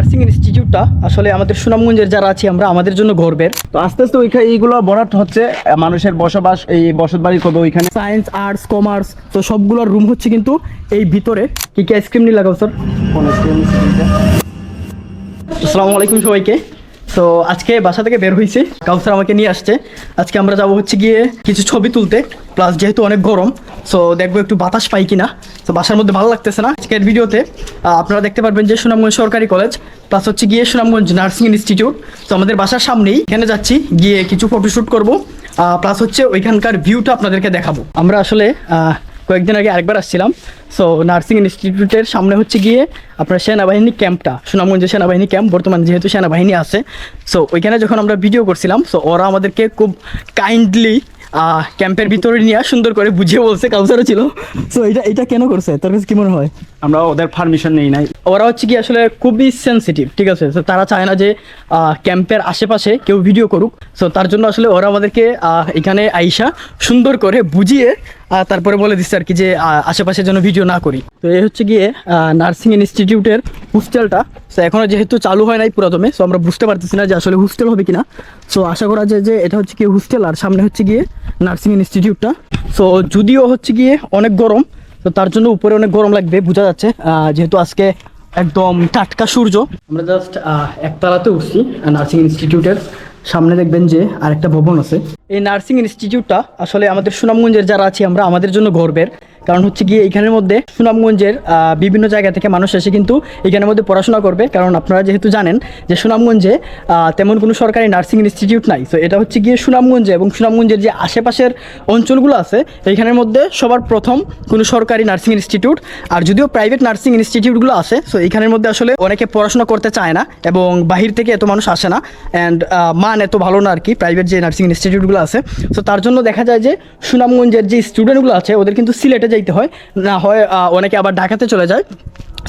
Nursing ইনস্টিটিউটটা আসলে আমাদের সুনামগঞ্জের যারা আছি আমরা আমাদের জন্য গর্বের। তো আস্তে আস্তে ওইখানে এইগুলো ভরাট হচ্ছে মানুষের বসবাস এই বসত বাড়ি করবে ওইখানে। সায়েন্স আর্টস কমার্স তো সবগুলোর রুম হচ্ছে কিন্তু এই ভিতরে। কি কি আইসক্রিম নিয়ে লাগাও স্যার আসসালামু আলাইকুম সবাইকে। তো আজকে বাসা থেকে বের হয়েছি। কাউসার আমাকে নিয়ে আসছে। আজকে আমরা যাব হচ্ছে গিয়ে কিছু ছবি তুলতে। প্লাস যেহেতু অনেক গরম সো দেখব একটু বাতাস পাই কিনা। তো বাসার মধ্যে ভালো লাগতেছে না আজকের ভিডিওতে। আপনারা দেখতে পারবেন যে সুনামগঞ্জ সরকারি কলেজ প্লাস হচ্ছে গিয়ে সুনামগঞ্জ নার্সিং ইনস্টিটিউট তো আমাদের বাসার সামনেই এখানে যাচ্ছি, গিয়ে কিছু ফটোশ্যুট করব। প্লাস হচ্ছে ওইখানকার ভিউটা আপনাদেরকে দেখাবো। আমরা আসলে কয়েকদিন আগে আরেকবার আসছিলাম। সো নার্সিং ইনস্টিটিউটের সামনে হচ্ছে গিয়ে আপনার সেনাবাহিনী ক্যাম্পটা, সুনামগঞ্জের সেনাবাহিনী ক্যাম্প, বর্তমানে যেহেতু সেনাবাহিনী আছে। সো ওইখানে যখন আমরা ভিডিও করছিলাম সো ওরা আমাদেরকে খুব কাইন্ডলি ক্যাম্পের ভিতরে নিয়ে সুন্দর করে বুঝিয়ে বলছে কাউসারও ছিল। সো এটা এটা কেন করছে? তোর কাছে কি মনে হয়? আমরা ওদের পারমিশন নেই নাই। ওরা হচ্ছে কি আসলে খুবই সেন্সিটিভ ঠিক আছে? তারা চায় না যে ক্যাম্পের আশেপাশে কেউ ভিডিও করুক। সো তার জন্য আসলে ওরা আমাদেরকে এখানে আইসা সুন্দর করে বুঝিয়ে তারপরে বলে দিচ্ছে আর কি যে আশেপাশে যেন ভিডিও না করি। তো এই হচ্ছে গিয়ে নার্সিং ইনস্টিটিউটের হোস্টেলটা সো এখনও যেহেতু চালু হয় নাই পুরাতমে সো আমরা বুঝতে পারতেছি না যে আসলে হোস্টেল হবে কিনা। সো আশা করা যায় যে এটা হচ্ছে গিয়ে হোস্টেল আর সামনে হচ্ছে গিয়ে নার্সিং ইনস্টিটিউটটা সো যদিও হচ্ছে গিয়ে অনেক গরম তো তার জন্য উপরে অনেক গরম লাগবে, বোঝা যাচ্ছে। যেহেতু আজকে একদম টাটকা সূর্য। আমরা জাস্ট একতলাতে উঠছি নার্সিং ইনস্টিটিউটের সামনে দেখবেন যে আরেকটা ভবন আছে। এই নার্সিং ইনস্টিটিউটটা আসলে আমাদের সুনামগঞ্জের যারা আছি, আমরা আমাদের জন্য গর্বের। কারণ হচ্ছে গিয়ে এইখানের মধ্যে সুনামগঞ্জের বিভিন্ন জায়গা থেকে মানুষ এসে কিন্তু এখানের মধ্যে পড়াশোনা করবে। কারণ আপনারা যেহেতু জানেন যে সুনামগঞ্জে তেমন কোনো সরকারি নার্সিং ইনস্টিটিউট নাই। তো এটা হচ্ছে গিয়ে সুনামগঞ্জে এবং সুনামগঞ্জের যে আশেপাশের অঞ্চলগুলো আছে, এইখানের মধ্যে সবার প্রথম কোনো সরকারি নার্সিং ইনস্টিটিউট। আর যদিও প্রাইভেট নার্সিং ইনস্টিটিউটগুলো আছে সো এইখানের মধ্যে আসলে অনেকে পড়াশোনা করতে চায় না এবং বাহির থেকে এত মানুষ আসে না। অ্যান্ড মান এত ভালো না আর কি প্রাইভেট যে নার্সিং ইনস্টিটিউটগুলো আছে। সো তার জন্য দেখা যায় যে সুনামগঞ্জের যে স্টুডেন্টগুলো আছে, ওদের কিন্তু সিলেটে যাইতে হয় না হয় অনেকে আবার ঢাকাতে চলে যায়।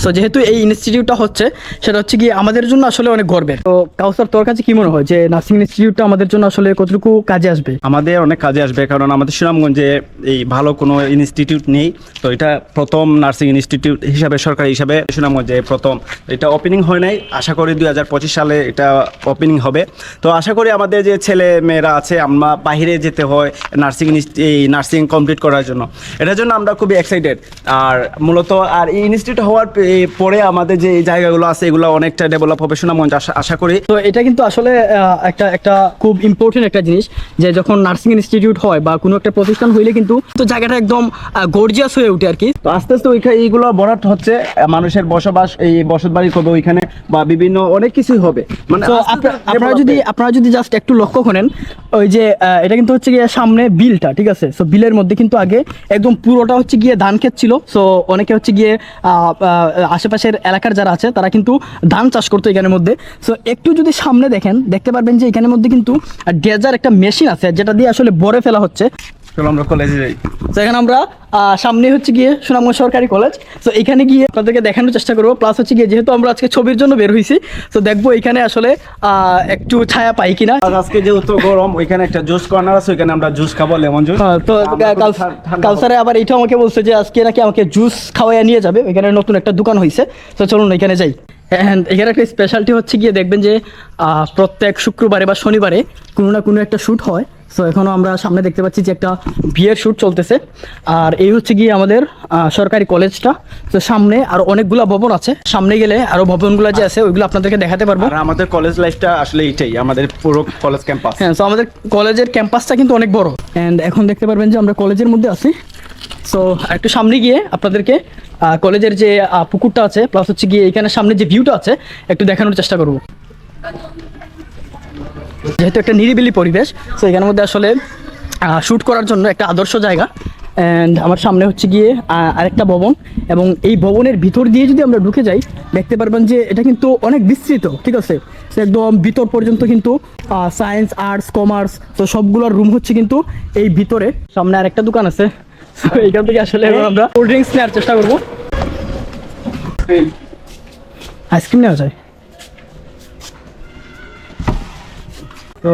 সো যেহেতু এই ইনস্টিটিউটটা হচ্ছে সেটা হচ্ছে কি আমাদের জন্য আসলে অনেক গর্বের। তো কাউসার তোর কাছে কি মনে হয় যে নার্সিং ইনস্টিটিউটটা আমাদের জন্য আসলে কতটুকু কাজে আসবে? আমাদের অনেক কাজে আসবে কারণ আমাদের সুনামগঞ্জে এই ভালো কোনো ইনস্টিটিউট নেই। তো এটা প্রথম নার্সিং ইনস্টিটিউট হিসাবে সরকারি হিসাবে সুনামগঞ্জে প্রথম। এটা ওপেনিং হয় নাই আশা করি দুই হাজার পঁচিশ সালে এটা ওপেনিং হবে। তো আশা করি আমাদের যে ছেলে মেয়েরা আছে আমরা বাইরে যেতে হয় নার্সিং এই নার্সিং কমপ্লিট করার জন্য। এটার জন্য আমরা খুবই এক্সাইটেড আর মূলত আর এই ইনস্টিটিউট হওয়ার পরে আমাদের যে জায়গাগুলো আছে এগুলো অনেকটা ডেভেলপ হবে সুনামগঞ্জ আশা করি। তো এটা কিন্তু আসলে একটা একটা খুব ইম্পর্টেন্ট একটা জিনিস যে যখন নার্সিং ইনস্টিটিউট হয় বা কোনো একটা প্রতিষ্ঠান হইলে কিন্তু তো জায়গাটা একদম গর্জিয়াস হয়ে ওঠে আর কি তো আস্তে আস্তে ওইখানে এইগুলো ভরাট হচ্ছে মানুষের বসবাস এই বসত বাড়ি করবে ওইখানে বা বিভিন্ন অনেক কিছুই হবে। মানে আপনারা যদি আপনারা যদি জাস্ট একটু লক্ষ্য করেন ওই যে এটা কিন্তু হচ্ছে গিয়ে সামনে বিলটা ঠিক আছে? সো বিলের মধ্যে কিন্তু আগে একদম পুরোটা হচ্ছে গিয়ে ধান ক্ষেত ছিল। সো অনেকে হচ্ছে গিয়ে আশেপাশের এলাকার যারা আছে, তারা কিন্তু ধান চাষ করতো এখানের মধ্যে। সো একটু যদি সামনে দেখেন, দেখতে পারবেন যে এখানের মধ্যে কিন্তু ডেজার একটা মেশিন আছে, যেটা দিয়ে আসলে বরে ফেলা হচ্ছে। চলো আমরা কলেজে যাই। তো এখানে আমরা সামনে হচ্ছে গিয়ে সুনামগঞ্জ সরকারি কলেজ তো এখানে গিয়ে আপনাদেরকে দেখানোর চেষ্টা করব। প্লাস হচ্ছে গিয়ে যেহেতু আমরা আজকে ছবির জন্য বের হয়েছি তো দেখব এখানে আসলে একটু ছায়া পাই কিনা। আজকে যেহেতু গরম ওইখানে একটা জুস কর্নার আছে ওইখানে আমরা জুস খাব লেমন জুস হ্যাঁ, তো কালসারে আবার এইটাও আমাকে বলছে যে আজকে নাকি আমাকে জুস খাওয়াইয়া নিয়ে যাবে। এখানে নতুন একটা দোকান হয়েছে তো চলুন এখানে যাই। অ্যান্ড এখানে একটা স্পেশালিটি হচ্ছে গিয়ে দেখবেন যে আহ, প্রত্যেক শুক্রবারে বা শনিবারে কোনো না কোনো একটা শ্যুট হয়। সো এখনও আমরা সামনে দেখতে পাচ্ছি যে একটা বিয়ের শ্যুট চলতেছে। আর এই হচ্ছে গিয়ে আমাদের সরকারি কলেজটা তো সামনে আরও অনেকগুলো ভবন আছে। সামনে গেলে আরও ভবনগুলো যে আছে ওইগুলো আপনাদেরকে দেখাতে পারব। আর আমাদের কলেজ লাইফটা আসলে এইটাই আমাদের পুরো কলেজ ক্যাম্পাস হ্যাঁ তো আমাদের কলেজের ক্যাম্পাসটা কিন্তু অনেক বড়। অ্যান্ড এখন দেখতে পারবেন যে আমরা কলেজের মধ্যে আছি। সো একটু সামনে গিয়ে আপনাদেরকে কলেজের যে পুকুরটা আছে প্লাস হচ্ছে গিয়ে এখানে সামনে যে ভিউটা আছে একটু দেখানোর চেষ্টা করব। যেহেতু একটা নিরিবিলি পরিবেশ তো এখানের মধ্যে আসলে শ্যুট করার জন্য একটা আদর্শ জায়গা। অ্যান্ড আমার সামনে হচ্ছে গিয়ে আরেকটা ভবন। এবং এই ভবনের ভিতর দিয়ে যদি আমরা ঢুকে যাই দেখতে পারবেন যে এটা কিন্তু অনেক বিস্তৃত ঠিক আছে? একদম ভিতর পর্যন্ত কিন্তু সায়েন্স আর্টস কমার্স তো সবগুলোর রুম হচ্ছে কিন্তু এই ভিতরে। সামনে আরেকটা দোকান আছে। এইখান থেকে আসলে আমরা কোল্ড ড্রিঙ্কস নেওয়ার চেষ্টা করব। আইসক্রিম নেওয়া যায়? তো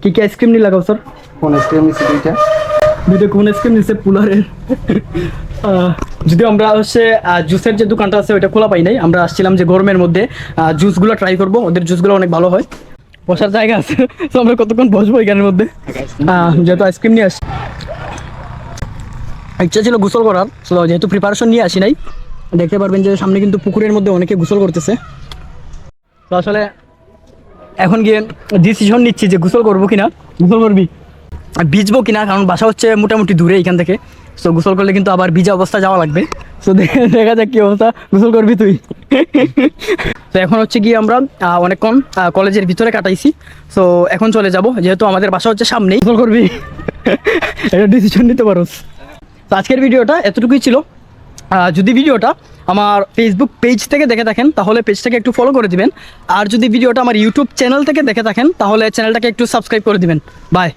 কি কি আইসক্রিম নিয়ে লাগাও স্যার কোন নিছি দুইটা। দুইটা কোন আইসক্রিম নিচ্ছে পুলারের? যদিও আমরা হচ্ছে জুসের যে দোকানটা আছে ওইটা খোলা পাই নাই। আমরা আসছিলাম যে গরমের মধ্যে জুসগুলো ট্রাই করব। ওদের জুসগুলো অনেক ভালো হয়। বসার জায়গা আছে তো আমরা কতক্ষণ বসবো এখানের মধ্যে? যেহেতু আইসক্রিম নিয়ে আসি ইচ্ছা ছিল গোসল করার তো যেহেতু প্রিপারেশন নিয়ে আসি নাই দেখতে পারবেন যে সামনে কিন্তু পুকুরের মধ্যে অনেকে গোসল করতেছে। তো আসলে এখন গিয়ে ডিসিশন নিচ্ছি যে গোসল করব কিনা। গোসল করবি? ভিজবো কিনা কারণ বাসা হচ্ছে মোটামুটি দূরে এখান থেকে। সো গোসল করলে কিন্তু আবার ভিজা অবস্থা যাওয়া লাগবে। সো দেখা যাক কি অবস্থা। গোসল করবি তুই? তো এখন হচ্ছে গিয়ে আমরা অনেকক্ষণ কলেজের ভিতরে কাটাইছি। সো এখন চলে যাব যেহেতু আমাদের বাসা হচ্ছে সামনেই। গোসল করবি? এটা ডিসিশন নিতে পারোস। তো আজকের ভিডিওটা এতটুকুই ছিল। যদি ভিডিওটা আমার ফেসবুক পেজ থেকে দেখে থাকেন, তাহলে পেজটাকে একটু ফলো করে দিবেন। আর যদি ভিডিওটা আমার ইউটিউব চ্যানেল থেকে দেখে থাকেন, তাহলে চ্যানেলটাকে একটু সাবস্ক্রাইব করে দিবেন। বাই